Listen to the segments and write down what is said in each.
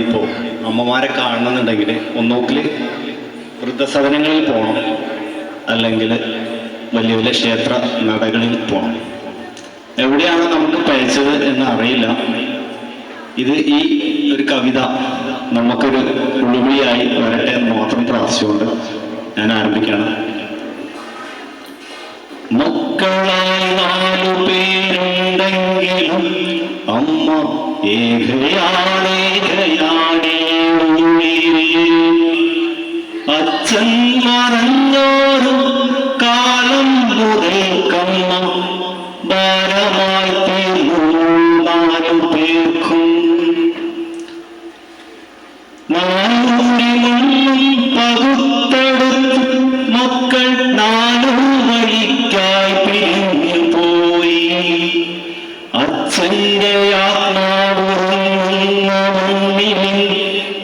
പോകും അമ്മമാരെ കാണണമെന്നുണ്ടെങ്കിൽ ഒന്നോക്കിൽ വൃദ്ധസദനങ്ങളിൽ പോകണം അല്ലെങ്കിൽ വലിയ വലിയ ക്ഷേത്ര നടകളിൽ പോകണം എവിടെയാണ് നമുക്ക് പഴിച്ചത് എന്ന് അറിയില്ല. ഇത് ഈ ഒരു കവിത നമുക്കൊരു ഉള്ളുവിളിയായി വരട്ടെ എന്ന് മാത്രം പ്രാർത്ഥിച്ചുകൊണ്ട് ഞാൻ ആരംഭിക്കണം മക്കളായി നാലു പേരുണ്ടെങ്കിലും അമ്മ ഏകയാണേകയാണേ മുതൽക്കമ്മ ഭാരമായി തീർന്നു നാലു പേർക്കും. പകുത്തെടുത്ത് മക്കൾ നാലു വഴിക്കായി പിരിഞ്ഞു പോയി. അച്ഛന്റെ ആത്മാവുറങ്ങുന്ന മണ്ണിൽ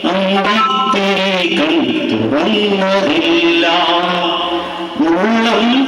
അമ്പിത്തിരികൾ തുറന്നതില്ല. ഉള്ളം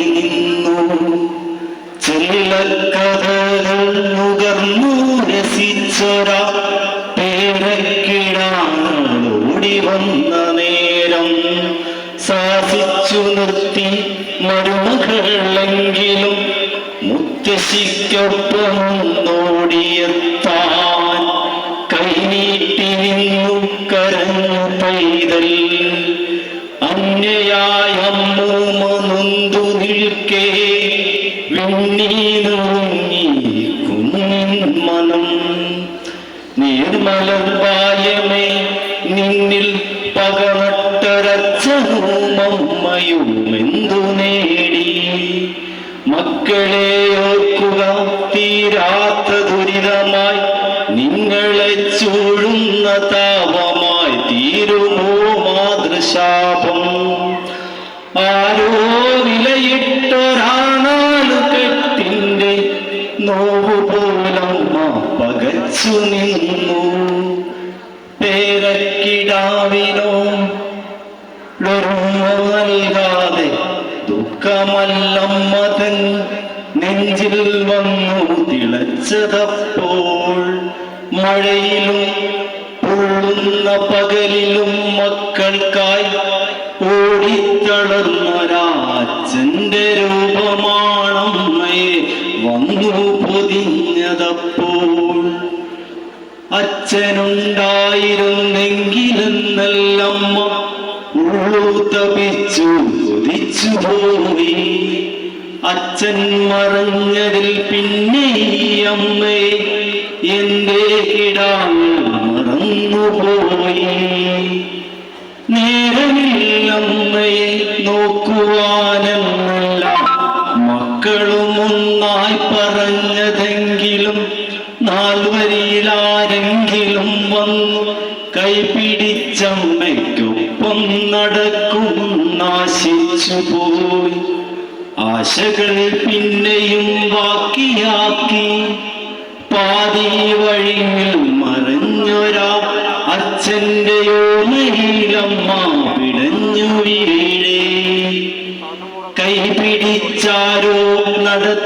പേരക്കിടാനോടി വന്ന നേരം സാധിച്ചു നിർത്തി മരുമകളെങ്കിലും മുത്തശ്ശിക്കൊപ്പമൊന്നോടിയെത്താൻ കൈനീട്ടി നിന്നു കരഞ്ഞു പൈതൽ അന്യയായ അമ്മൂമ്മ നൊന്തു നിൽക്കേ വിണ്ണീനുങ്ങി നീർമലർ നിന്നിൽ പകമട്ടൊരച്ഛനും അമ്മയും നേടി? മക്കളെ ഓർക്കുക തീരാത്ത ദുരിതമായി നിങ്ങളെ ചൂഴുന്ന താപമായി തീരുമോ മാതൃശാപം? ആരോ വിലയിട്ടൊരാണാലു കെട്ടിന്റെ നോവു പോലമ്മ പകച്ചു നിന്നു. പേരക്കിടാവിനോ നൽകാതെ ദുഃഖമല്ലമ്മതൻ നെഞ്ചിൽ വന്നു തിളച്ചതപ്പോൾ മഴയിലും പൊള്ളുന്ന പകലിലും മക്കൾക്കായി ഓടിത്തളർന്നൊരാച്ചന്റെ രൂപമാണമ്മയെ വന്നു പൊതിഞ്ഞതപ്പോൾ അച്ഛനുണ്ടായിരുന്നെങ്കിലെന്നല്ലമ്മ ഉള്ളു തപിച്ചു കൊതിച്ചു പോയി അച്ഛൻ മറഞ്ഞതിൽ പിന്നെ ഈ അമ്മയെ എന്റെ കിടാങ്ങൾ മറന്നുപോയി. നേരമില്ലമ്മയെ നോക്കുവാനെന്നല്ല ഒന്നായി പറഞ്ഞതെങ്കിലും നാൽവരിയിലാരെങ്കിലും വന്നു കൈപിടിച്ചമ്മയ്ക്കൊപ്പം നടക്കും നാശിച്ചു പോയി ആശകൾ പിന്നെയും ബാക്കിയാക്കി പാതി വഴിയിൽ മറഞ്ഞൊരാ അച്ഛന്റെ യോമയിലമ്മ പിടഞ്ഞു വീഴേ കൈപിടിച്ചാരോ നട